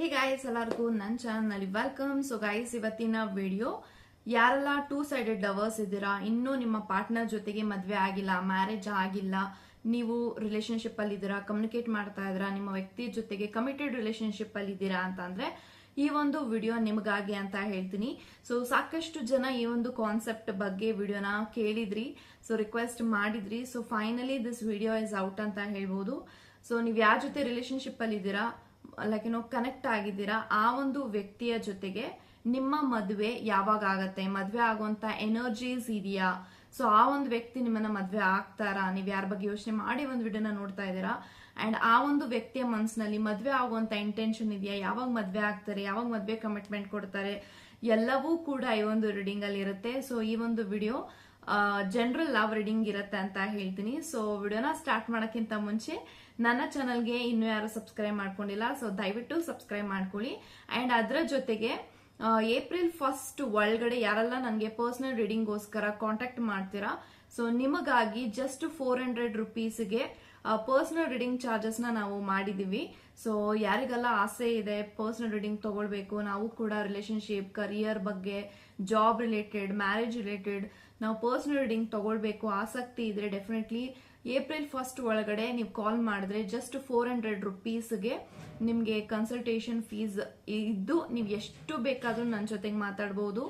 Hey guys ಎಲ್ಲರಿಗೂ ನನ್ನ ಚಾನಲ್ನಲ್ಲಿ ವೆಲ್ಕಮ್ ಸೊ ಗಾಯ್ಸ್ ಇವತ್ತಿನ ವಿಡಿಯೋ ಯಾರೆಲ್ಲ ಟೂ ಸೈಡೆಡ್ ಲವರ್ಸ್ ಇದ್ದೀರಾ, ಇನ್ನೂ ನಿಮ್ಮ ಪಾರ್ಟ್ನರ್ ಜೊತೆಗೆ ಮದುವೆ ಆಗಿಲ್ಲ ಮ್ಯಾರೇಜ್ ಆಗಿಲ್ಲ, ನೀವು ರಿಲೇಷನ್ಶಿಪ್ ಅಲ್ಲಿ ಇದ್ದೀರಾ ಕಮ್ಯುನಿಕೇಟ್ ಮಾಡ್ತಾ ಇದ್ದೀರಾ, ನಿಮ್ಮ ವ್ಯಕ್ತಿ ಜೊತೆಗೆ ಕಮಿಟೆಡ್ ರಿಲೇಷನ್ಶಿಪ್ ಅಲ್ಲಿ ಇದ್ದೀರಾ ಅಂತಂದ್ರೆ, ಈ ಒಂದು ವಿಡಿಯೋ ನಿಮಗಾಗಿ ಅಂತ ಹೇಳ್ತೀನಿ. ಸೊ ಸಾಕಷ್ಟು ಜನ ಈ ಒಂದು ಕಾನ್ಸೆಪ್ಟ್ ಬಗ್ಗೆ ವಿಡಿಯೋನ ಕೇಳಿದ್ರಿ ಸೊ ರಿಕ್ವೆಸ್ಟ್ ಮಾಡಿದ್ರಿ. So finally this video is out ಅಂತ ಹೇಳ್ಬೋದು. ಸೊ ನೀವು ಯಾರ ಜೊತೆ ರಿಲೇಷನ್ಶಿಪ್ ಅಲ್ಲಿ ಇದ್ದೀರಾ ಲೈಕ್ ಏನೋ ಕನೆಕ್ಟ್ ಆಗಿದ್ದೀರಾ? ಆ ಒಂದು ವ್ಯಕ್ತಿಯ ಜೊತೆಗೆ ನಿಮ್ಮ ಮದುವೆ ಯಾವಾಗ ಆಗತ್ತೆ? ಮದುವೆ ಆಗುವಂತ ಎನರ್ಜೀಸ್ ಇದೆಯಾ? ಸೊ ಆ ಒಂದು ವ್ಯಕ್ತಿ ನಿಮ್ಮನ್ನ ಮದುವೆ ಆಗ್ತಾರಾ? ನೀವು ಯಾರ ಬಗ್ಗೆ ಯೋಚನೆ ಮಾಡಿ ಒಂದು ವಿಡಿಯೋನ ನೋಡ್ತಾ ಇದೀರಾ ಅಂಡ್ ಆ ಒಂದು ವ್ಯಕ್ತಿಯ ಮನಸ್ಸಿನಲ್ಲಿ ಮದುವೆ ಆಗುವಂತ ಇಂಟೆನ್ಷನ್ ಇದೆಯಾ? ಯಾವಾಗ ಮದುವೆ ಆಗ್ತಾರೆ? ಯಾವಾಗ ಮದುವೆ ಕಮಿಟ್ಮೆಂಟ್ ಕೊಡ್ತಾರೆ? ಎಲ್ಲವೂ ಕೂಡ ಈ ಒಂದು ರೀಡಿಂಗ್ ಅಲ್ಲಿ ಇರುತ್ತೆ. ಸೊ ಈ ಒಂದು ವಿಡಿಯೋ ಜನರಲ್ ಲವ್ ರೀಡಿಂಗ್ ಇರುತ್ತೆ ಅಂತ ಹೇಳ್ತೀನಿ. ಸೊ ವಿಡಿಯೋನ ಸ್ಟಾರ್ಟ್ ಮಾಡೋಕ್ಕಿಂತ ಮುಂಚೆ ನನ್ನ ಚಾನಲ್ಗೆ ಇನ್ನೂ ಯಾರು ಸಬ್ಸ್ಕ್ರೈಬ್ ಮಾಡ್ಕೊಂಡಿಲ್ಲ ಸೊ ದಯವಿಟ್ಟು ಸಬ್ಸ್ಕ್ರೈಬ್ ಮಾಡ್ಕೊಳ್ಳಿ. ಆ್ಯಂಡ್ ಅದರ ಜೊತೆಗೆ ಏಪ್ರಿಲ್ ಫಸ್ಟ್ ಒಳಗಡೆ ಯಾರೆಲ್ಲ ನನಗೆ ಪರ್ಸನಲ್ ರೀಡಿಂಗ್ಗೋಸ್ಕರ ಕಾಂಟ್ಯಾಕ್ಟ್ ಮಾಡ್ತೀರಾ ಸೊ ನಿಮಗಾಗಿ ಜಸ್ಟ್ ಫೋರ್ ಹಂಡ್ರೆಡ್ ರುಪೀಸ್ಗೆ ಪರ್ಸನಲ್ ರೀಡಿಂಗ್ ಚಾರ್ಜಸ್ನ ನಾವು ಮಾಡಿದ್ದೀವಿ ಸೊ ಯಾರಿಗೆಲ್ಲ ಆಸೆ ಇದೆ ಪರ್ಸನಲ್ ರೀಡಿಂಗ್ ತೊಗೊಳ್ಬೇಕು, ನಾವು ಕೂಡ ರಿಲೇಶನ್ಶಿಪ್ ಕರಿಯರ್ ಬಗ್ಗೆ ಜಾಬ್ ರಿಲೇಟೆಡ್ ಮ್ಯಾರೇಜ್ ರಿಲೇಟೆಡ್ ನಾವು ಪರ್ಸನಲ್ ರೀಡಿಂಗ್ ತೊಗೊಳ್ಬೇಕು, ಆಸಕ್ತಿ ಇದ್ರೆ ಡೆಫಿನೆಟ್ಲಿ ಏಪ್ರಿಲ್ ಫಸ್ಟ್ ಒಳಗಡೆ ನೀವು ಕಾಲ್ ಮಾಡಿದ್ರೆ ಜಸ್ಟ್ ಫೋರ್ ಹಂಡ್ರೆಡ್ ರುಪೀಸ್ಗೆ ನಿಮಗೆ ಕನ್ಸಲ್ಟೇಷನ್ ಫೀಸ್ ಇದ್ದು ನೀವು ಎಷ್ಟು ಬೇಕಾದರೂ ನನ್ನ ಜೊತೆಗೆ ಮಾತಾಡ್ಬೋದು.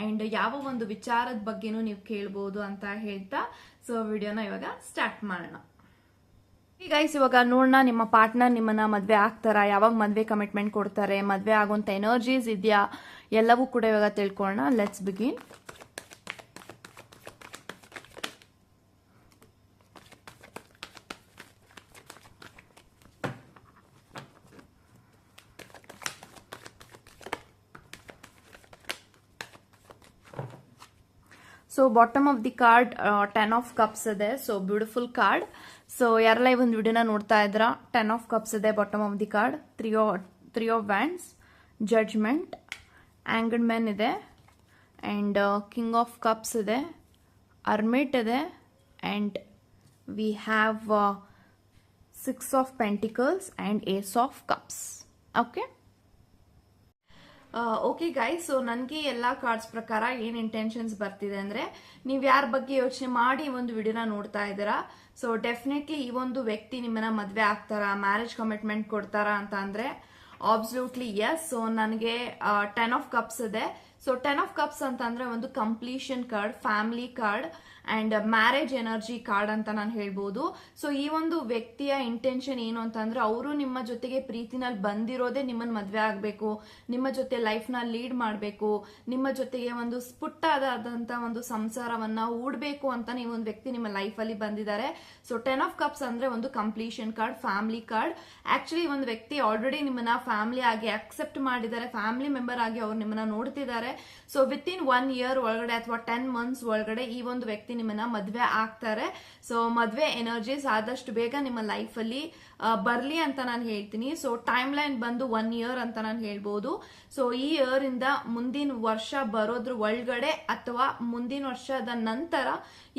ಆ್ಯಂಡ್ ಯಾವ ಒಂದು ವಿಚಾರದ ಬಗ್ಗೆನೂ ನೀವು ಕೇಳ್ಬೋದು ಅಂತ ಹೇಳ್ತಾ ಸೊ ವಿಡಿಯೋನ ಇವಾಗ ಸ್ಟಾರ್ಟ್ ಮಾಡೋಣ. ಗೈಸ್ ಇವಾಗ ನೋಡೋಣ, ನಿಮ್ಮ ಪಾರ್ಟ್ನರ್ ನಿಮ್ಮನ್ನ ಮದುವೆ ಆಗ್ತಾರಾ? ಯಾವಾಗ ಮದುವೆ ಕಮಿಟ್ಮೆಂಟ್ ಕೊಡ್ತಾರೆ? ಮದುವೆ ಆಗುವಂತ ಎನರ್ಜೀಸ್ ಇದೆಯಾ? ಎಲ್ಲವೂ ಕೂಡ ಇವಾಗ ತಿಳ್ಕೊಳ್ಳೋಣ. Let's begin so bottom of the card ten of cups ಇದೆ ಸೊ ಬ್ಯೂಟಿಫುಲ್ ಕಾರ್ಡ್ ಸೊ ಯಾರೆಲ್ಲ ಈ ಒಂದು ವಿಡಿಯೋನ ನೋಡ್ತಾ ಇದ್ದೀರಾ ಟೆನ್ ಆಫ್ ಕಪ್ಸ್ ಇದೆ bottom of the card three three of wands judgement hanged men ಇದೆ ಆ್ಯಂಡ್ ಕಿಂಗ್ ಆಫ್ ಕಪ್ಸ್ ಇದೆ ಅರ್ಮಿಟ್ ಇದೆ and we have six of pentacles and ace of cups okay okay guys so ನನಗೆ ಎಲ್ಲ cards ಪ್ರಕಾರ ಏನು intentions ಬರ್ತಿದೆ ಅಂದರೆ ನೀವು ಯಾರ ಬಗ್ಗೆ ಯೋಚನೆ ಮಾಡಿ ಒಂದು ವಿಡಿಯೋನ ನೋಡ್ತಾ ಇದ್ದೀರಾ? ಸೊ ಡೆಫಿನೆಟ್ಲಿ ಈ ಒಂದು ವ್ಯಕ್ತಿ ನಿಮ್ಮನ್ನ ಮದುವೆ ಆಗ್ತಾರಾ? ಮ್ಯಾರೇಜ್ ಕಮಿಟ್ಮೆಂಟ್ ಕೊಡ್ತಾರಾ ಅಂತ ಅಂದರೆ ಆಬ್ಸಲ್ಯೂಟ್ಲಿ ಎಸ್ ಸೊ ನನಗೆ ಟೆನ್ ಆಫ್ ಕಪ್ಸ್ ಇದೆ. ಸೊ ಟೆನ್ ಆಫ್ ಕಪ್ಸ್ ಅಂತ ಅಂದ್ರೆ ಒಂದು completion card family card and marriage energy card ಅಂತ ನಾನು ಹೇಳ್ಬೋದು. ಸೊ ಈ ಒಂದು ವ್ಯಕ್ತಿಯ ಇಂಟೆನ್ಷನ್ ಏನು ಅಂತಂದ್ರೆ ಅವರು ನಿಮ್ಮ ಜೊತೆಗೆ ಪ್ರೀತಿನಲ್ಲಿ ಬಂದಿರೋದೇ ನಿಮ್ಮನ್ನ ಮದುವೆ ಆಗಬೇಕು, ನಿಮ್ಮ ಜೊತೆ ಲೈಫ್ನ ಲೀಡ್ ಮಾಡಬೇಕು, ನಿಮ್ಮ ಜೊತೆಗೆ ಒಂದು ಪುಟ್ಟದಾದಂತ ಒಂದು ಸಂಸಾರವನ್ನ ಹೂಡಬೇಕು ಅಂತ ನೀವು ಒಂದು ವ್ಯಕ್ತಿ ನಿಮ್ಮ ಲೈಫಲ್ಲಿ ಬಂದಿದ್ದಾರೆ. ಸೊ ಟೆನ್ ಆಫ್ ಕಪ್ಸ್ ಅಂದ್ರೆ ಒಂದು completion card family card actually ಒಂದು ವ್ಯಕ್ತಿ ಆಲ್ರೆಡಿ ನಿಮ್ಮನ್ನ ಫ್ಯಾಮಿಲಿ ಆಗಿ ಅಕ್ಸೆಪ್ಟ್ ಮಾಡಿದ್ದಾರೆ ಫ್ಯಾಮಿಲಿ ಮೆಂಬರ್ ಆಗಿ ಅವ್ರು ನಿಮ್ಮನ್ನ ನೋಡ್ತಿದ್ದಾರೆ. So within one year ಒಳಗಡೆ ಅಥವಾ ಟೆನ್ ಮಂತ್ಸ್ ಒಳಗಡೆ ಈ ಒಂದು ವ್ಯಕ್ತಿ ನಿಮ್ಮನ್ನ ಮದ್ವೆ ಆಗ್ತಾರೆ. ಸೊ ಮದ್ವೆ ಎನರ್ಜೀಸ್ ಆದಷ್ಟು ಬೇಗ ನಿಮ್ಮ ಲೈಫಲ್ಲಿ ಬರ್ಲಿ ಅಂತ ನಾನು ಹೇಳ್ತೀನಿ. ಸೊ ಟೈಮ್ ಲೈನ್ ಬಂದು ಒನ್ ಇಯರ್ ಅಂತ ನಾನು ಹೇಳ್ಬೋದು. ಸೊ ಈ ಇಯರ್ ಇಂದ ಮುಂದಿನ ವರ್ಷ ಬರೋದ್ರ ಒಳಗಡೆ ಅಥವಾ ಮುಂದಿನ ವರ್ಷದ ನಂತರ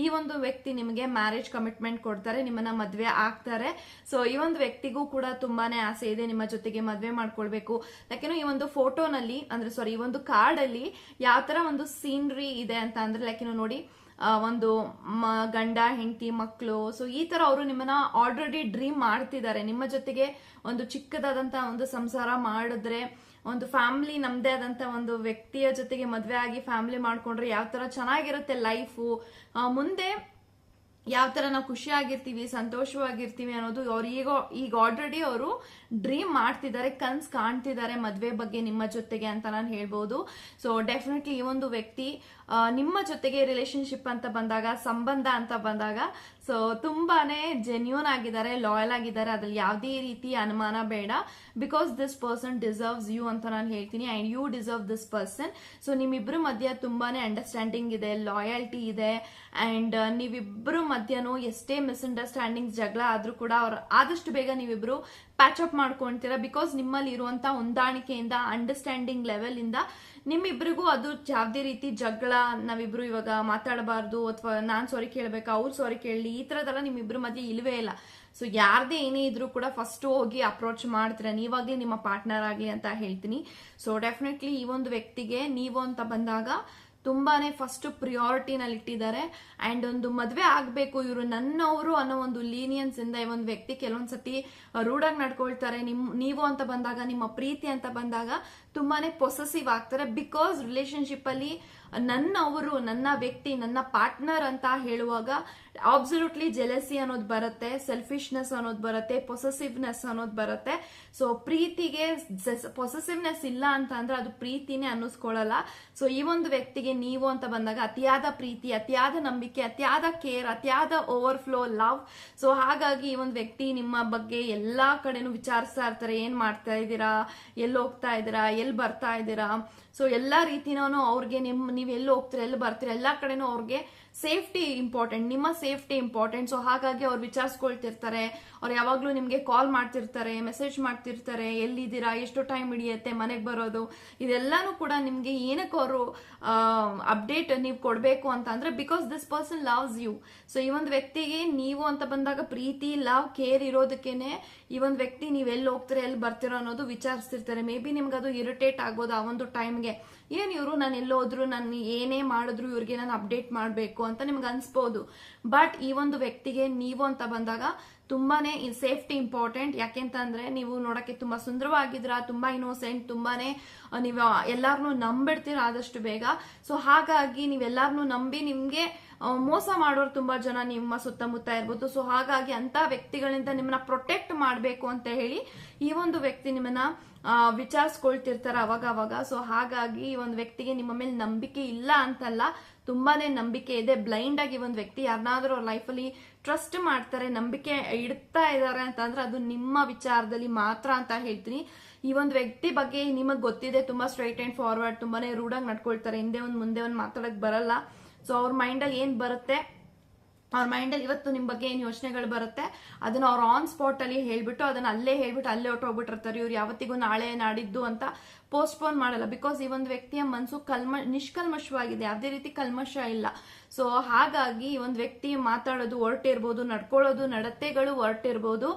ಈ ಒಂದು ವ್ಯಕ್ತಿ ನಿಮಗೆ ಮ್ಯಾರೇಜ್ ಕಮಿಟ್ಮೆಂಟ್ ಕೊಡ್ತಾರೆ, ನಿಮ್ಮನ್ನ ಮದ್ವೆ ಆಗ್ತಾರೆ. ಸೊ ಈ ಒಂದು ವ್ಯಕ್ತಿಗೂ ಕೂಡ ತುಂಬಾನೇ ಆಸೆ ಇದೆ ನಿಮ್ಮ ಜೊತೆಗೆ ಮದ್ವೆ ಮಾಡ್ಕೊಳ್ಬೇಕು. ಯಾಕೆನೋ ಈ ಒಂದು ಫೋಟೋನಲ್ಲಿ ಅಂದ್ರೆ ಸಾರಿ ಈ ಒಂದು ಕಾರ್ಡ್ ಅಲ್ಲಿ ಯಾವ ತರ ಒಂದು ಸೀನ್ರಿ ಇದೆ ಅಂತ ಅಂದ್ರೆ ಲೈಕ್ ನೋಡಿ ಒಂದು ಗಂಡ, ಹೆಂಡತಿ ಮಕ್ಕಳು ಸೊ ಈ ತರ ಅವರು ನಿಮ್ಮನ್ನ ಆಲ್ರೆಡಿ ಡ್ರೀಮ್ ಮಾಡ್ತಿದ್ದಾರೆ. ನಿಮ್ಮ ಜೊತೆಗೆ ಒಂದು ಚಿಕ್ಕದಾದಂತ ಒಂದು ಸಂಸಾರ ಮಾಡಿದ್ರೆ, ಒಂದು ಫ್ಯಾಮಿಲಿ ನಮ್ದೇ ಆದಂತ ಒಂದು ವ್ಯಕ್ತಿಯ ಜೊತೆಗೆ ಮದ್ವೆ ಆಗಿ ಫ್ಯಾಮಿಲಿ ಮಾಡ್ಕೊಂಡ್ರೆ ಯಾವ ತರ ಚೆನ್ನಾಗಿರುತ್ತೆ ಲೈಫು ಮುಂದೆ ಯಾವ ತರ ನಾವು ಖುಷಿಯಾಗಿರ್ತೀವಿ, ಸಂತೋಷವಾಗಿರ್ತೀವಿ ಅನ್ನೋದು ಅವ್ರು ಈಗ ಈಗ ಆಲ್ರೆಡಿ ಅವರು ಡ್ರೀಮ್ ಮಾಡ್ತಿದ್ದಾರೆ, ಕನ್ಸ್ ಕಾಣ್ತಿದ್ದಾರೆ ಮದ್ವೆ ಬಗ್ಗೆ ನಿಮ್ಮ ಜೊತೆಗೆ ಅಂತ ನಾನು ಹೇಳ್ಬೋದು. ಸೊ ಡೆಫಿನೆಟ್ಲಿ ಈ ಒಂದು ವ್ಯಕ್ತಿ ನಿಮ್ಮ ಜೊತೆಗೆ ರಿಲೇಶನ್ಶಿಪ್ ಅಂತ ಬಂದಾಗ, ಸಂಬಂಧ ಅಂತ ಬಂದಾಗ ಸೊ ತುಂಬಾನೇ ಜೆನ್ಯೂನ್ ಆಗಿದ್ದಾರೆ ಲಾಯಲ್ ಆಗಿದ್ದಾರೆ. ಅದ್ರಲ್ಲಿ ಯಾವುದೇ ರೀತಿ ಅನುಮಾನ ಬೇಡ. Because this person deserves you ಅಂತ ನಾನು ಹೇಳ್ತೀನಿ. And you deserve this person so ನಿಮ್ಮಿಬ್ಬರ ಮಧ್ಯ ತುಂಬಾನೇ ಅಂಡರ್ಸ್ಟ್ಯಾಂಡಿಂಗ್ ಇದೆ ಲಾಯಲ್ಟಿ ಇದೆ. ಅಂಡ್ ನೀವಿಬ್ರು ಮಧ್ಯನೂ ಎಷ್ಟೇ ಮಿಸ್ಅಂಡರ್ಸ್ಟ್ಯಾಂಡಿಂಗ್ಸ್ ಜಗಳ ಆದ್ರೂ ಕೂಡ ಅವ್ರು ಆದಷ್ಟು ಬೇಗ ನೀವಿಬ್ರು ಪ್ಯಾಚ್ ಅಪ್ ಮಾಡ್ಕೊಂತೀರ? ಬಿಕಾಸ್ ನಿಮ್ಮಲ್ಲಿ ಇರುವಂತ ಹೊಂದಾಣಿಕೆಯಿಂದ ಅಂಡರ್ಸ್ಟ್ಯಾಂಡಿಂಗ್ ಲೆವೆಲ್ ಇಂದ ನಿಮ್ಮಿಬ್ರಿಗೂ ಅದು ಯಾವುದೇ ರೀತಿ ಜಗಳ, ನಾವಿಬ್ರು ಇವಾಗ ಮಾತಾಡಬಾರ್ದು ಅಥವಾ ನಾನ್ ಸಾರಿ ಕೇಳ್ಬೇಕಾ, ಅವ್ರು ಸಾರಿ ಕೇಳಲಿ, ಈ ತರದೆಲ್ಲ ನಿಮ್ಮಿಬ್ರ ಮಧ್ಯೆ ಇಲ್ವೇ ಇಲ್ಲ. ಸೊ ಯಾರ್ದೇ ಏನೇ ಇದ್ರೂ ಕೂಡ ಫಸ್ಟ್ ಹೋಗಿ ಅಪ್ರೋಚ್ ಮಾಡ್ತೀರಾ. ನೀವಾಗ್ಲಿ ನಿಮ್ಮ ಪಾರ್ಟ್ನರ್ ಆಗ್ಲಿ ಅಂತ ಹೇಳ್ತೀನಿ. ಸೊ ಡೆಫಿನೆಟ್ಲಿ ಈ ಒಂದು ವ್ಯಕ್ತಿಗೆ, ನೀವು ಅಂತ ಬಂದಾಗ ತುಂಬಾನೇ ಫಸ್ಟ್ ಪ್ರಿಯಾರಿಟಿನಲ್ಲಿ ಇಟ್ಟಿದ್ದಾರೆ. ಅಂಡ್ ಒಂದು ಮದುವೆ ಆಗಬೇಕು ಇವರು ನನ್ನವರು ಅನ್ನೋ ಒಂದು ಲೀನಿಯನ್ಸ್ ಇಂದ ಈ ಒಂದು ವ್ಯಕ್ತಿ ಕೆಲವೊಂದ್ಸತಿ ರೂಢಾಗಿ ನಡ್ಕೊಳ್ತಾರೆ. ನಿಮ್, ನೀವು ಅಂತ ಬಂದಾಗ, ನಿಮ್ಮ ಪ್ರೀತಿ ಅಂತ ಬಂದಾಗ ತುಂಬಾನೇ ಪೊಸೆಸಿವ್ ಆಗ್ತಾರೆ. ಬಿಕಾಸ್ ರಿಲೇಶನ್ಶಿಪ್ ಅಲ್ಲಿ ನನ್ನವರು ನನ್ನ ವ್ಯಕ್ತಿ, ನನ್ನ ಪಾರ್ಟ್ನರ್ ಅಂತ ಹೇಳುವಾಗ ಅಬ್ಸಲ್ಯೂಟ್ಲಿ ಜೆಲಸಿ ಅನ್ನೋದು ಬರುತ್ತೆ ಸೆಲ್ಫಿಶ್ನೆಸ್ ಅನ್ನೋದು ಬರುತ್ತೆ ಪೊಸೆಸಿವ್ನೆಸ್ ಅನ್ನೋದು ಬರುತ್ತೆ. ಸೊ ಪ್ರೀತಿಗೆ ಪೊಸೆಸಿವ್ನೆಸ್ ಇಲ್ಲ ಅಂತ ಅಂದ್ರೆ ಅದು ಪ್ರೀತಿನೇ ಅನ್ನಿಸ್ಕೊಳ್ಳಲ್ಲ. ಸೊ ಈ ಒಂದು ವ್ಯಕ್ತಿಗೆ ನೀವು ಅಂತ ಬಂದಾಗ ಅತಿಯಾದ ಪ್ರೀತಿ, ಅತಿಯಾದ ನಂಬಿಕೆ, ಅತಿಯಾದ ಕೇರ್ ಅತಿಯಾದ ಓವರ್ಫ್ಲೋ ಲವ್ ಸೊ ಹಾಗಾಗಿ ಈ ಒಂದು ವ್ಯಕ್ತಿ ನಿಮ್ಮ ಬಗ್ಗೆ ಎಲ್ಲಾ ಕಡೆನೂ ವಿಚಾರಿಸ್ತಾ ಇರ್ತಾರೆ. ಏನ್ ಮಾಡ್ತಾ ಇದ್ದೀರಾ? ಎಲ್ಲಿ ಹೋಗ್ತಾ ಇದ್ದೀರಾ? ಎಲ್ಲಿ ಬರ್ತಾ ಇದ್ದೀರಾ? ಸೊ ಎಲ್ಲಾ ರೀತಿನೂ ಅವ್ರಿಗೆ ನಿಮ್ಮ ನೀವು ಎಲ್ಲಿ ಹೋಗ್ತೀರಾ ಎಲ್ಲಿ ಬರ್ತೀರ ಎಲ್ಲಾ ಕಡೆನೂ ಅವ್ರಿಗೆ ಸೇಫ್ಟಿ ಇಂಪಾರ್ಟೆಂಟ್, ನಿಮ್ಮ ಸೇಫ್ಟಿ ಇಂಪಾರ್ಟೆಂಟ್. ಸೊ ಹಾಗಾಗಿ ಅವ್ರು ವಿಚಾರಿಸ್ಕೊಳ್ತಿರ್ತಾರೆ. ಅವ್ರು ಯಾವಾಗ್ಲೂ ನಿಮ್ಗೆ ಕಾಲ್ ಮಾಡ್ತಿರ್ತಾರೆ ಮೆಸೇಜ್ ಮಾಡ್ತಿರ್ತಾರೆ, ಎಲ್ಲಿದ್ದೀರಾ, ಎಷ್ಟು ಟೈಮ್ ಹಿಡಿಯುತ್ತೆ, ಮನೆಗೆ ಬರೋದು. ಇದೆಲ್ಲಾನು ಕೂಡ ನಿಮ್ಗೆ ಏನಕ್ಕೆ ಅವರು ಅಪ್ಡೇಟ್ ನೀವು ಕೊಡಬೇಕು ಅಂತ ಅಂದ್ರೆ because this person loves you so ಈ ಒಂದು ವ್ಯಕ್ತಿಗೆ ನೀವು ಅಂತ ಬಂದಾಗ ಪ್ರೀತಿ ಲವ್ ಕೇರ್ ಇರೋದಕ್ಕೇನೆ ಈ ಒಂದು ವ್ಯಕ್ತಿ ನೀವು ಎಲ್ಲಿ ಹೋಗ್ತೀರಾ, ಎಲ್ಲಿ ಬರ್ತೀರೋ ಅನ್ನೋದು ವಿಚಾರಿಸ್ತಿರ್ತಾರೆ. ಮೇ ಬಿ ನಿಮ್ಗೆ ಅದು ಇರಿಟೇಟ್ ಆಗ್ಬೋದು ಆ ಒಂದು ಟೈಮ್ಗೆ ಏನ್ ಇವರು? ನಾನು ಎಲ್ಲೋದ್ರು ನಾನು ಏನೇ ಮಾಡಿದ್ರು ಇವ್ರಿಗೆ ನಾನು ಅಪ್ಡೇಟ್ ಮಾಡಬೇಕು ಅಂತ ನಿಮ್ಗೆ ಅನ್ಸ್ಬೋದು. ಬಟ್ ಈ ಒಂದು ವ್ಯಕ್ತಿಗೆ ನೀವು ಅಂತ ಬಂದಾಗ ತುಂಬಾನೇ ಸೇಫ್ಟಿ ಇಂಪಾರ್ಟೆಂಟ್ ಯಾಕೆಂತಂದ್ರೆ ನೀವು ನೋಡಕ್ಕೆ ತುಂಬಾ ಸುಂದರವಾಗಿದ್ರ ತುಂಬಾ ಇನೋಸೆಂಟ್ ತುಂಬಾನೇ ನೀವು ಎಲ್ಲಾರನ್ನೂ ನಂಬಿಡ್ತೀರ ಆದಷ್ಟು ಬೇಗ. ಸೊ ಹಾಗಾಗಿ ನೀವೆಲ್ಲಾರನ್ನೂ ನಂಬಿ ನಿಮ್ಗೆ ಮೋಸ ಮಾಡೋರು ತುಂಬಾ ಜನ ನಿಮ್ಮ ಸುತ್ತಮುತ್ತ ಇರ್ಬೋದು. ಸೊ ಹಾಗಾಗಿ ಅಂತ ವ್ಯಕ್ತಿಗಳಿಂದ ನಿಮ್ಮನ್ನ ಪ್ರೊಟೆಕ್ಟ್ ಮಾಡಬೇಕು ಅಂತ ಹೇಳಿ ಈ ಒಂದು ವ್ಯಕ್ತಿ ನಿಮ್ಮನ್ನ ವಿಚಾರಿಸ್ಕೊಳ್ತಿರ್ತಾರ ಅವಾಗ ಅವಾಗ. ಸೊ ಹಾಗಾಗಿ ಈ ಒಂದು ವ್ಯಕ್ತಿಗೆ ನಿಮ್ಮ ಮೇಲೆ ನಂಬಿಕೆ ಇಲ್ಲ ಅಂತಲ್ಲ, ತುಂಬಾನೇ ನಂಬಿಕೆ ಇದೆ. ಬ್ಲೈಂಡ್ ಆಗಿ ಒಂದು ವ್ಯಕ್ತಿ ಯಾರನ್ನಾದ್ರೂ ಅವ್ರ ಲೈಫಲ್ಲಿ ಟ್ರಸ್ಟ್ ಮಾಡ್ತಾರೆ, ನಂಬಿಕೆ ಇಡ್ತಾ ಇದ್ದಾರೆ ಅಂತಂದ್ರೆ ಅದು ನಿಮ್ಮ ವಿಚಾರದಲ್ಲಿ ಮಾತ್ರ ಅಂತ ಹೇಳ್ತೀನಿ. ಈ ಒಂದು ವ್ಯಕ್ತಿ ಬಗ್ಗೆ ನಿಮಗೆ ಗೊತ್ತಿದೆ, ತುಂಬಾ ಸ್ಟ್ರೈಟ್ ಅಂಡ್ ಫಾರ್ವರ್ಡ್ ತುಂಬಾನೇ ರೂಡಾಗಿ ನಡ್ಕೊಳ್ತಾರೆ. ಹಿಂದೆ ಒಂದು, ಮುಂದೆ ಒಂದು ಮಾತಾಡಕ್ ಬರಲ್ಲ. ಸೊ ಅವ್ರ ಮೈಂಡಲ್ಲಿ ಏನ್ ಬರುತ್ತೆ? ಅವ್ರ ಮೈಂಡಲ್ಲಿ ಇವತ್ತು ನಿಮ್ಮ ಬಗ್ಗೆ ಏನು ಯೋಚನೆಗಳು ಬರುತ್ತೆ, ಅದನ್ನ ಅವ್ರು ಆನ್ ಸ್ಪಾಟ್ ಅಲ್ಲಿ ಹೇಳ್ಬಿಟ್ಟು, ಅದನ್ನ ಅಲ್ಲೇ ಹೇಳ್ಬಿಟ್ಟು, ಅಲ್ಲೇ ಹೊಟ್ಟೋಗ್ಬಿಟ್ಟಿರ್ತಾರೆ ಇವ್ರು ಯಾವತ್ತಿಗೂ ನಾಳೆ ನಾಡಿದ್ದು ಅಂತ ಪೋಸ್ಟ್ಪೋನ್ ಮಾಡಲ್ಲ. ಬಿಕಾಸ್ ಈ ಒಂದು ವ್ಯಕ್ತಿಯ ಮನಸ್ಸು ಕಲ್ಮ, ನಿಷ್ಕಲ್ಮಶವಾಗಿದೆ. ಯಾವುದೇ ರೀತಿ ಕಲ್ಮಶ ಇಲ್ಲ. ಸೊ ಹಾಗಾಗಿ ಈ ಒಂದು ವ್ಯಕ್ತಿ ಮಾತಾಡೋದು ಹೊರಟಿರ್ಬೋದು, ನಡ್ಕೊಳ್ಳೋದು, ನಡತೆಗಳು ಹೊರಟಿರ್ಬೋದು.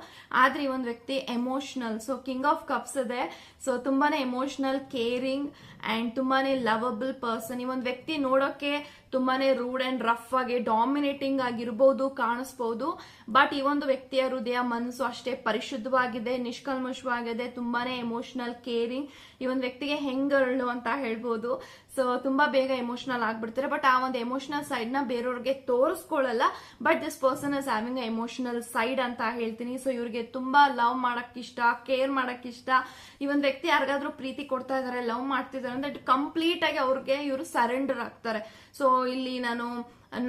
ಆದ್ರೆ ಈ ಒಂದು ವ್ಯಕ್ತಿ emotional so king of cups ಇದೆ. ಸೊ ತುಂಬಾನೇ ಎಮೋಷನಲ್ ಕೇರಿಂಗ್ ಅಂಡ್ ತುಂಬಾನೇ ಲವಬಲ್ ಪರ್ಸನ್ ಈ ಒಂದು ವ್ಯಕ್ತಿ ನೋಡೋಕೆ ತುಂಬಾನೇ ರೂಡ್ ಅಂಡ್ ರಫ್ ಆಗಿ ಡಾಮಿನೇಟಿಂಗ್ ಆಗಿರ್ಬೋದು, ಕಾಣಿಸ್ಬೋದು. ಬಟ್ ಈ ಒಂದು ವ್ಯಕ್ತಿಯ ಹೃದಯ, ಮನಸ್ಸು ಅಷ್ಟೇ ಪರಿಶುದ್ಧವಾಗಿದೆ, ನಿಷ್ಕಲ್ಮಶವಾಗಿದೆ, ತುಂಬಾನೇ ಎಮೋಷನಲ್ ಕೇರಿಂಗ್ ಈ ಒಂದು ವ್ಯಕ್ತಿಗೆ ಹೆಂಗರಳು ಅಂತ ಹೇಳ್ಬೋದು. ಸೊ ತುಂಬಾ ಬೇಗ ಎಮೋಷನಲ್ ಆಗ್ಬಿಡ್ತಾರೆ. ಬಟ್ ಆ ಒಂದು ಎಮೋಷನಲ್ ಸೈಡ್ನ ಬೇರೆಯವ್ರಿಗೆ ತೋರಿಸ್ಕೊಳ್ಳಲ್ಲ. But this person is having emotional side ಅಂತ ಹೇಳ್ತೀನಿ. ಸೊ ಇವ್ರಿಗೆ ತುಂಬಾ ಲವ್ ಮಾಡಕ್ ಇಷ್ಟ ಕೇರ್ ಮಾಡಕ್ ಇಷ್ಟ. ಈ ಒಂದು ವ್ಯಕ್ತಿ ಯಾರಿಗಾದ್ರೂ ಪ್ರೀತಿ ಕೊಡ್ತಾ ಇದಾರೆ ಲವ್ ಮಾಡ್ತಿದ್ದಾರೆ ಅಂದ್ರೆ ಕಂಪ್ಲೀಟ್ ಆಗಿ ಅವ್ರಿಗೆ ಇವರು ಸರೆಂಡರ್ ಆಗ್ತಾರೆ. ಸೊ ಇಲ್ಲಿ ನಾನು,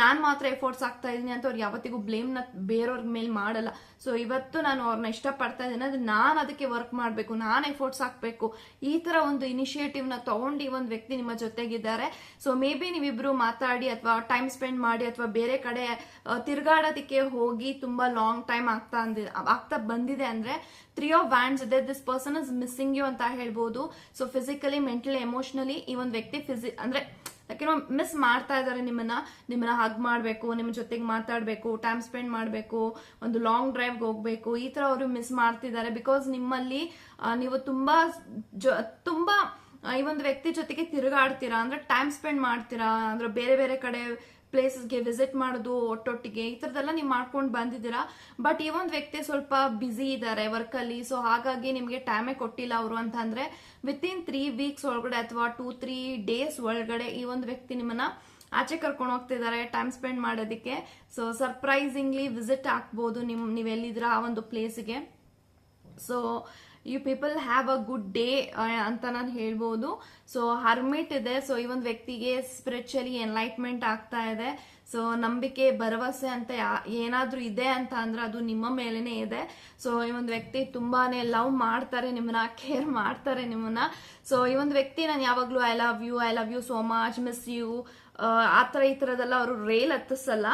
ನಾನ್ ಮಾತ್ರ ಎಫೋರ್ಟ್ಸ್ ಆಗ್ತಾ ಇದ್ದೀನಿ ಅಂತ ಅವ್ರು ಯಾವತ್ತಿಗೂ ಬ್ಲೇಮ್ನ ಬೇರೆಯವ್ರ ಮೇಲೆ ಮಾಡಲ್ಲ. ಸೊ ಇವತ್ತು ನಾನು ಅವ್ರನ್ನ ಇಷ್ಟಪಡ್ತಾ ಇದ್ದೀನಿ. ಅಂದ್ರೆ ನಾನು ಅದಕ್ಕೆ ವರ್ಕ್ ಮಾಡಬೇಕು, ನಾನು ಎಫೋರ್ಟ್ಸ್ ಹಾಕ್ಬೇಕು. ಈ ತರ ಒಂದು ಇನಿಷಿಯೇಟಿವ್ನ ತಗೊಂಡು ಒಂದು ವ್ಯಕ್ತಿ ನಿಮ್ಮ ಜೊತೆಗಿದ್ದಾರೆ. ಸೊ ಮೇ ಬಿ ನೀವಿಬ್ರು ಮಾತಾಡಿ ಅಥವಾ ಟೈಮ್ ಸ್ಪೆಂಡ್ ಮಾಡಿ ಅಥವಾ ಬೇರೆ ಕಡೆ ತಿರ್ಗಾಡೋದಕ್ಕೆ ಹೋಗಿ ತುಂಬಾ ಲಾಂಗ್ ಟೈಮ್ ಆಗ್ತಾ ಅಂದ, ಆಗ್ತಾ ಬಂದಿದೆ ಅಂದ್ರೆ ತ್ರೀ ಆಫ್ ವ್ಯಾಂಡ್ಸ್ ಇದೆ. This person is missing you ಅಂತ ಹೇಳ್ಬೋದು. ಸೊ ಫಿಸಿಕಲಿ ಮೆಂಟಲಿ ಎಮೋಷನಲಿ ಈ ಒಂದು ವ್ಯಕ್ತಿ ಫಿಸಿ ಅಂದ್ರೆ ಯಾಕೆನೋ ಮಿಸ್ ಮಾಡ್ತಾ ಇದ್ದಾರೆ ನಿಮ್ಮನ್ನ. ನಿಮ್ಮನ್ನ ಹಗ್ ಮಾಡಬೇಕು, ನಿಮ್ಮ ಜೊತೆಗೆ ಮಾತಾಡಬೇಕು ಟೈಮ್ ಸ್ಪೆಂಡ್ ಮಾಡಬೇಕು, ಒಂದು ಲಾಂಗ್ ಡ್ರೈವ್ಗೆ ಹೋಗ್ಬೇಕು. ಈ ತರ ಅವರು ಮಿಸ್ ಮಾಡ್ತಿದ್ದಾರೆ. ಬಿಕಾಸ್ ನಿಮ್ಮಲ್ಲಿ ನೀವು ತುಂಬಾ ತುಂಬಾ ಈ ಒಂದು ವ್ಯಕ್ತಿ ಜೊತೆಗೆ ತಿರುಗಾಡ್ತೀರಾ? ಅಂದ್ರೆ ಟೈಮ್ ಸ್ಪೆಂಡ್ ಮಾಡ್ತೀರಾ? ಅಂದ್ರೆ ಬೇರೆ ಬೇರೆ ಕಡೆ ಪ್ಲೇಸಸ್ಗೆ ವಿಸಿಟ್ ಮಾಡೋದು ಒಟ್ಟೊಟ್ಟಿಗೆ, ಈ ಥರದ್ದೆಲ್ಲ ನೀವು ಮಾಡ್ಕೊಂಡು ಬಂದಿದ್ದೀರಾ? ಬಟ್ ಈ ಒಂದು ವ್ಯಕ್ತಿ ಸ್ವಲ್ಪ ಬ್ಯುಸಿ ಇದ್ದಾರೆ ವರ್ಕಲ್ಲಿ ಸೊ ಹಾಗಾಗಿ ನಿಮಗೆ ಟೈಮೇ ಕೊಟ್ಟಿಲ್ಲ ಅವರು ಅಂತಂದರೆ ವಿತಿನ್ ತ್ರೀ ವೀಕ್ಸ್ ಒಳಗಡೆ ಅಥವಾ ಟೂ ತ್ರೀ ಡೇಸ್ ಒಳಗಡೆ ಈ ಒಂದು ವ್ಯಕ್ತಿ ನಿಮ್ಮನ್ನ ಆಚೆ ಕರ್ಕೊಂಡು ಹೋಗ್ತಿದ್ದಾರೆ ಟೈಮ್ ಸ್ಪೆಂಡ್ ಮಾಡೋದಕ್ಕೆ. ಸೊ ಸರ್ಪ್ರೈಸಿಂಗ್ಲಿ ವಿಸಿಟ್ ಹಾಕ್ಬೋದು ನಿಮ್ಮ ನೀವೆಲ್ಲಿದ್ರ ಆ ಒಂದು ಪ್ಲೇಸಿಗೆ so you people have a good day ಅಂತ ನಾನು ಹೇಳ್ಬೋದು. ಸೊ ಹರ್ಮಿಟ್ ಇದೆ. ಸೊ ಈ ಒಂದು ವ್ಯಕ್ತಿಗೆ ಸ್ಪಿರಿಚುಲಿ ಎನ್ಲೈಟ್ಮೆಂಟ್ ಆಗ್ತಾ ಇದೆ. ಸೊ ನಂಬಿಕೆ, ಭರವಸೆ ಅಂತ ಏನಾದ್ರೂ ಇದೆ ಅಂತ ಅಂದ್ರೆ ಅದು ನಿಮ್ಮ ಮೇಲೇನೆ ಇದೆ. ಸೊ ಈ ಒಂದು ವ್ಯಕ್ತಿ ತುಂಬಾನೇ ಲವ್ ಮಾಡ್ತಾರೆ ನಿಮ್ಮನ್ನ ಕೇರ್ ಮಾಡ್ತಾರೆ ನಿಮ್ಮನ್ನ. ಸೊ ಈ ಒಂದು ವ್ಯಕ್ತಿ ನಾನು ಯಾವಾಗ್ಲೂ I love you I love you so much miss you ಆ ಥರ ಈ ಥರದೆಲ್ಲ ಅವರು ರೇಲ್ ಹತ್ತಿಸಲ್ಲ.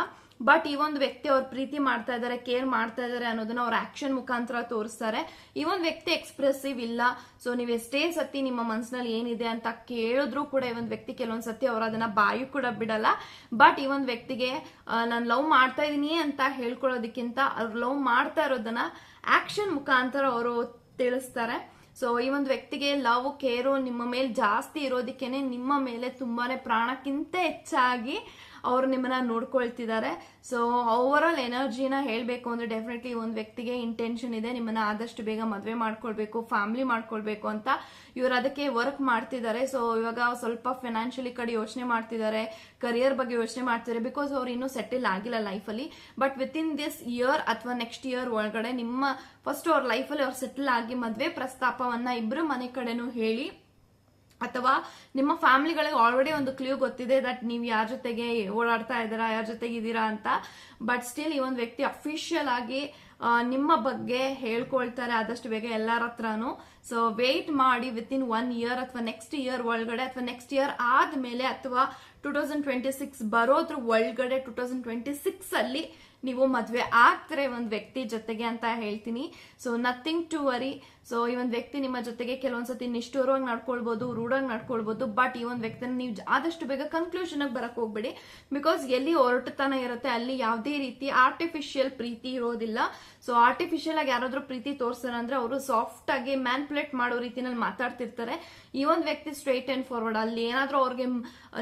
ಬಟ್ ಈ ಒಂದು ವ್ಯಕ್ತಿ ಅವ್ರ ಪ್ರೀತಿ ಮಾಡ್ತಾ ಇದ್ದಾರೆ ಕೇರ್ ಮಾಡ್ತಾ ಇದ್ದಾರೆ ಅನ್ನೋದನ್ನ ಅವ್ರ ಆಕ್ಷನ್ ಮುಖಾಂತರ ತೋರಿಸ್ತಾರೆ. ಈ ಒಂದು ವ್ಯಕ್ತಿ ಎಕ್ಸ್ಪ್ರೆಸಿವ್ ಇಲ್ಲ. ಸೊ ನೀವು ಎಷ್ಟೇ ಸತಿ ನಿಮ್ಮ ಮನಸ್ಸಿನಲ್ಲಿ ಏನಿದೆ ಅಂತ ಕೇಳಿದ್ರು ಕೂಡ ಈ ಒಂದು ವ್ಯಕ್ತಿ ಕೆಲವೊಂದು ಸತಿ ಅವ್ರು ಅದನ್ನ ಬಾಯಿ ಕೂಡ ಬಿಡಲ್ಲ. ಬಟ್ ಈ ಒಂದು ವ್ಯಕ್ತಿಗೆ ನಾನು ಲವ್ ಮಾಡ್ತಾ ಇದೀನಿ ಅಂತ ಹೇಳ್ಕೊಳ್ಳೋದಕ್ಕಿಂತ ಅವ್ರು ಲವ್ ಮಾಡ್ತಾ ಇರೋದನ್ನ ಆಕ್ಷನ್ ಮುಖಾಂತರ ಅವರು ತಿಳಿಸ್ತಾರೆ. ಸೊ ಈ ಒಂದು ವ್ಯಕ್ತಿಗೆ ಲವ್ ಕೇರು ನಿಮ್ಮ ಮೇಲೆ ಜಾಸ್ತಿ ಇರೋದಕ್ಕೇನೆ ನಿಮ್ಮ ಮೇಲೆ ತುಂಬಾನೇ ಪ್ರಾಣಕ್ಕಿಂತ ಹೆಚ್ಚಾಗಿ ಅವರು ನಿಮ್ಮನ್ನ ನೋಡ್ಕೊಳ್ತಿದ್ದಾರೆ. ಸೊ ಓವರ್ ಆಲ್ ಎನರ್ಜಿನ ಹೇಳಬೇಕು ಅಂದ್ರೆ ಡೆಫಿನೆಟ್ಲಿ ಒಂದು ವ್ಯಕ್ತಿಗೆ ಇಂಟೆನ್ಷನ್ ಇದೆ, ನಿಮ್ಮನ್ನ ಆದಷ್ಟು ಬೇಗ ಮದುವೆ ಮಾಡ್ಕೊಳ್ಬೇಕು ಫ್ಯಾಮಿಲಿ ಮಾಡ್ಕೊಳ್ಬೇಕು ಅಂತ ಇವರು ಅದಕ್ಕೆ ವರ್ಕ್ ಮಾಡ್ತಿದ್ದಾರೆ. ಸೊ ಇವಾಗ ಸ್ವಲ್ಪ ಫಿನಾನ್ಷಿಯಲಿ ಕಡೆ ಯೋಚನೆ ಮಾಡ್ತಿದ್ದಾರೆ ಕರಿಯರ್ ಬಗ್ಗೆ ಯೋಚನೆ ಮಾಡ್ತಿದ್ದಾರೆ ಬಿಕಾಸ್ ಅವ್ರು ಇನ್ನೂ ಸೆಟಲ್ ಆಗಿಲ್ಲ ಲೈಫಲ್ಲಿ but within this year ಅಥವಾ ನೆಕ್ಸ್ಟ್ ಇಯರ್ ಒಳಗಡೆ ನಿಮ್ಮ ಫಸ್ಟ್ ಅವ್ರ ಲೈಫಲ್ಲಿ ಅವ್ರು ಸೆಟಲ್ ಆಗಿ ಮದುವೆ ಪ್ರಸ್ತಾಪವನ್ನ ಇಬ್ರು ಮನೆ ಕಡೆನೂ ಹೇಳಿ ಅಥವಾ ನಿಮ್ಮ ಫ್ಯಾಮಿಲಿಗಳಿಗೆ ಆಲ್ರೆಡಿ ಒಂದು ಕ್ಲೂ ಗೊತ್ತಿದೆ ದಟ್ ನೀವು ಯಾರ ಜೊತೆಗೆ ಓಡಾಡ್ತಾ ಇದ್ದೀರಾ, ಯಾರ ಜೊತೆಗೆ ಇದ್ದೀರಾ ಅಂತ. ಬಟ್ ಸ್ಟಿಲ್ ಈ ಒಂದು ವ್ಯಕ್ತಿ ಅಫಿಷಿಯಲ್ ಆಗಿ ನಿಮ್ಮ ಬಗ್ಗೆ ಹೇಳ್ಕೊಳ್ತಾರೆ ಆದಷ್ಟು ಬೇಗ ಎಲ್ಲರ ಹತ್ರನೂ. ಸೊ ವೆಯ್ಟ್ ಮಾಡಿ ವಿತ್ ಇನ್ ಒನ್ ಇಯರ್ ಅಥವಾ ನೆಕ್ಸ್ಟ್ ಇಯರ್ ಒಳಗಡೆ ಅಥವಾ ನೆಕ್ಸ್ಟ್ ಇಯರ್ ಆದ್ಮೇಲೆ ಅಥವಾ ಟೂ ತೌಸಂಡ್ ಟ್ವೆಂಟಿ ಸಿಕ್ಸ್ ಬರೋದ್ರ ಒಳಗಡೆ ಟೂ ತೌಸಂಡ್ ಟ್ವೆಂಟಿ ಸಿಕ್ಸ್ ಅಲ್ಲಿ ನೀವು ಮದುವೆ ಆಗ್ತಾರೆ ಒಂದು ವ್ಯಕ್ತಿ ಜೊತೆಗೆ ಅಂತ ಹೇಳ್ತೀನಿ. So nothing to worry so ಈ ಒಂದು ವ್ಯಕ್ತಿ ನಿಮ್ಮ ಜೊತೆಗೆ ಕೆಲವೊಂದ್ಸತಿ ನಿಷ್ಠೂರವಾಗಿ ನಡ್ಕೊಳ್ಬಹುದು ರೂಢಾಗಿ ನಡ್ಕೊಳ್ಬಹುದು ಬಟ್ ಈ ಒಂದು ವ್ಯಕ್ತಿನ ನೀವು ಆದಷ್ಟು ಬೇಗ ಕನ್ಕ್ಲೂಷನ್ ಬರಕ್ ಹೋಗ್ಬೇಡಿ. ಬಿಕಾಸ್ ಎಲ್ಲಿ ಹೊರಟುತನ ಇರುತ್ತೆ, ಅಲ್ಲಿ ಯಾವುದೇ ರೀತಿ ಆರ್ಟಿಫಿಷಿಯಲ್ ಪ್ರೀತಿ ಇರೋದಿಲ್ಲ. ಸೊ ಆರ್ಟಿಫಿಷಿಯಲ್ ಆಗಿ ಯಾರಾದ್ರೂ ಪ್ರೀತಿ ತೋರಿಸ್ತಾರೆ ಅಂದ್ರೆ ಅವರು ಸಾಫ್ಟ್ ಆಗಿ ಮ್ಯಾನ್ಪುಲೇಟ್ ಮಾಡೋ ರೀತಿನಲ್ಲಿ ಮಾತಾಡ್ತಿರ್ತಾರೆ. ಈ ಒಂದು ವ್ಯಕ್ತಿ ಸ್ಟ್ರೈಟ್ ಅಂಡ್ ಫಾರ್ವರ್ಡ್ ಅಲ್ಲಿ ಏನಾದ್ರೂ ಅವ್ರಿಗೆ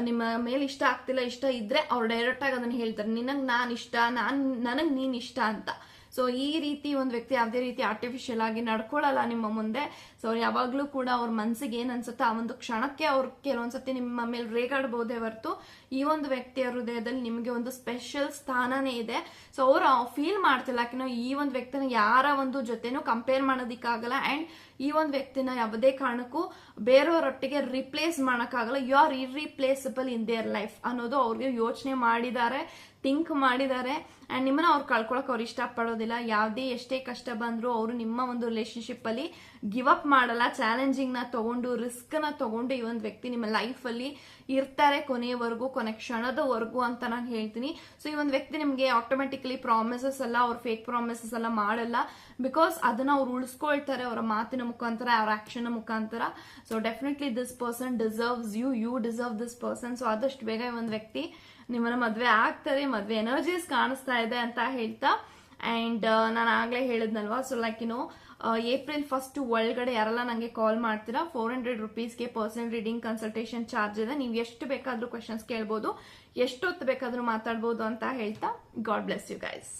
ನಿಮ್ಮ ಮೇಲೆ ಇಷ್ಟ ಆಗ್ತಿಲ್ಲ, ಇಷ್ಟ ಇದ್ರೆ ಅವ್ರು ಡೈರೆಕ್ಟ್ ಆಗಿ ಅದನ್ನ ಹೇಳ್ತಾರೆ. ನಿನಗ್ ನಾನ್ ಇಷ್ಟ, ನಾನ್ ನನಗ್ ನೀನ್ ಇಷ್ಟ ಅಂತ. ಸೊ ಈ ರೀತಿ ಒಂದು ವ್ಯಕ್ತಿ ಯಾವುದೇ ರೀತಿ ಆರ್ಟಿಫಿಷಿಯಲ್ ಆಗಿ ನಡ್ಕೊಳ್ಳಲ್ಲ ನಿಮ್ಮ ಮುಂದೆ. ಸೊ ಯಾವಾಗಲೂ ಕೂಡ ಅವ್ರ ಮನ್ಸಿಗೆ ಏನ್ ಅನ್ಸುತ್ತೋ ಆ ಒಂದು ಕ್ಷಣಕ್ಕೆ ಅವ್ರು ಕೆಲವೊಂದ್ಸತಿ ನಿಮ್ಮ ಮೇಲೆ ರೇಗಾಡ್ಬೋದೇ ಹೊರತು ಈ ಒಂದು ವ್ಯಕ್ತಿಯ ಹೃದಯದಲ್ಲಿ ನಿಮಗೆ ಒಂದು ಸ್ಪೆಷಲ್ ಸ್ಥಾನನೇ ಇದೆ. ಸೊ ಅವ್ರು ಫೀಲ್ ಮಾಡ್ತಿಲ್ಲ ಯಾಕೆ ಈ ಒಂದು ವ್ಯಕ್ತಿನ ಯಾರ ಒಂದು ಜೊತೆನೂ ಕಂಪೇರ್ ಮಾಡೋದಿಕ್ಕಾಗಲ್ಲ. ಅಂಡ್ ಈ ಒಂದು ವ್ಯಕ್ತಿನ ಯಾವುದೇ ಕಾರಣಕ್ಕೂ ಬೇರೆಯವರೊಟ್ಟಿಗೆ ರಿಪ್ಲೇಸ್ ಮಾಡೋಕ್ಕಾಗಲ್ಲ. You are irreplaceable in their life ಅನ್ನೋದು ಅವ್ರಿಗೆ ಯೋಚನೆ ಮಾಡಿದ್ದಾರೆ ಥಿಂಕ್ ಮಾಡಿದ್ದಾರೆ. ಆ್ಯಂಡ್ ನಿಮ್ಮನ್ನ ಅವ್ರು ಕಳ್ಕೊಳಕ್ಕೆ ಅವ್ರು ಇಷ್ಟಪಡೋದಿಲ್ಲ. ಯಾವುದೇ ಎಷ್ಟೇ ಕಷ್ಟ ಬಂದರೂ ಅವರು ನಿಮ್ಮ ಒಂದು ರಿಲೇಶನ್ಶಿಪ್ ಅಲ್ಲಿ ಗಿವ್ ಅಪ್ ಮಾಡಲ್ಲ ಚಾಲೆಂಜಿಂಗ್ನ ತಗೊಂಡು ರಿಸ್ಕ್ನ ತಗೊಂಡು ಈ ಒಂದು ವ್ಯಕ್ತಿ ನಿಮ್ಮ ಲೈಫ್ ಅಲ್ಲಿ ಇರ್ತಾರೆ ಕೊನೆಯವರೆಗೂ ಕೊನೆ ಕ್ಷಣದವರೆಗೂ ಅಂತ ನಾನು ಹೇಳ್ತೀನಿ. ಸೊ ಈ ಒಂದು ವ್ಯಕ್ತಿ ನಿಮಗೆ ಆಟೋಮೆಟಿಕಲಿ ಪ್ರಾಮಿಸಸ್ ಎಲ್ಲ ಅವ್ರ ಫೇಕ್ ಪ್ರಾಮಿಸಸ್ ಎಲ್ಲ ಮಾಡಲ್ಲ. ಬಿಕಾಸ್ ಅದನ್ನ ಅವ್ರು ಉಳಿಸ್ಕೊಳ್ತಾರೆ ಅವರ ಮಾತಿನ ಮುಖಾಂತರ, ಅವರ ಆಕ್ಷನ್ ಮುಖಾಂತರ. So definitely this person deserves you you deserve this person so ಆದಷ್ಟು ಬೇಗ ಈ ಒಂದು ವ್ಯಕ್ತಿ ನಿಮ್ಮನ್ನ ಮದುವೆ ಆಗ್ತಾರೆ, ಮದುವೆ ಎನರ್ಜೀಸ್ ಕಾಣಿಸ್ತಾ ಇದೆ ಅಂತ ಹೇಳ್ತಾ. ಅಂಡ್ ನಾನು ಆಗ್ಲೇ ಹೇಳಿದ್ನಲ್ವಾ? ಸೊ ಲೈಕ್ ಏನೋ ಏಪ್ರಿಲ್ ಫಸ್ಟ್ ಒಳಗಡೆ ಯಾರೆಲ್ಲ ನನಗೆ ಕಾಲ್ ಮಾಡ್ತೀರಾ ಫೋರ್ ಹಂಡ್ರೆಡ್ ರುಪೀಸ್ಗೆ ಪರ್ಸನಲ್ ರೀಡಿಂಗ್ ಕನ್ಸಲ್ಟೇಷನ್ ಚಾರ್ಜ್ ಇದೆ. ನೀವು ಎಷ್ಟು ಬೇಕಾದರೂ ಕ್ವಶನ್ಸ್ ಕೇಳ್ಬೋದು, ಎಷ್ಟೊತ್ತು ಬೇಕಾದರೂ ಮಾತಾಡ್ಬೋದು ಅಂತ ಹೇಳ್ತಾ ಗಾಡ್ ಬ್ಲೆಸ್ ಯು ಗೈಸ್